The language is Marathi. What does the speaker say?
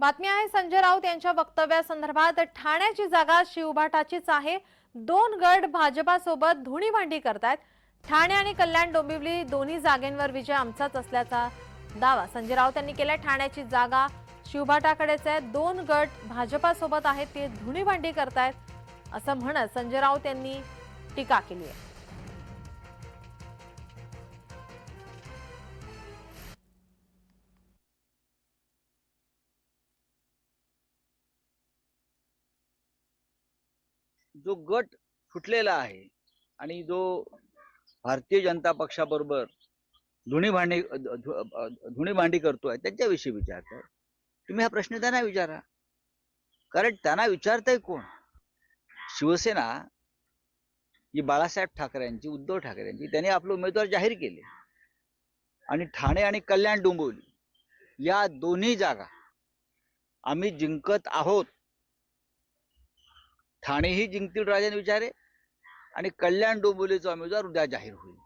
बातमी आहे संजय राऊत यांच्या वक्तव्यासंदर्भात ठाण्याची जागा शिवभाटाचीच आहे. दोन गट भाजपासोबत धुणीभांडी करतायत. ठाणे आणि कल्याण डोंबिवली दोन्ही जागेंवर विजय आमचाच असल्याचा दावा संजय राऊत यांनी केला ठाण्याची जागा शिवभाटाकडेच आहे. दोन गट भाजपासोबत आहेत ते धुणीभांडी करतायत असं म्हणत संजय राऊत यांनी टीका केली आहे. जो गट फुटलेला आहे आणि जो भारतीय जनता पक्षाबरोबर धुणी भांडी धुणी भांडी करतोय त्यांच्याविषयी विचारताय तुम्ही हा प्रश्न त्यांना विचारा. कारण त्यांना विचारताय कोण? शिवसेना ही बाळासाहेब ठाकरेंची उद्धव ठाकरेंची त्यांनी आपले उमेदवार जाहीर केले. आणि ठाणे आणि कल्याण डोंबिवली. या दोन्ही जागा आम्ही जिंकत आहोत. ठाणेही जिंकतील राजन विचारे आणि कल्याण डोंबिवलीचा उमेदवार उद्या जाहीर होईल.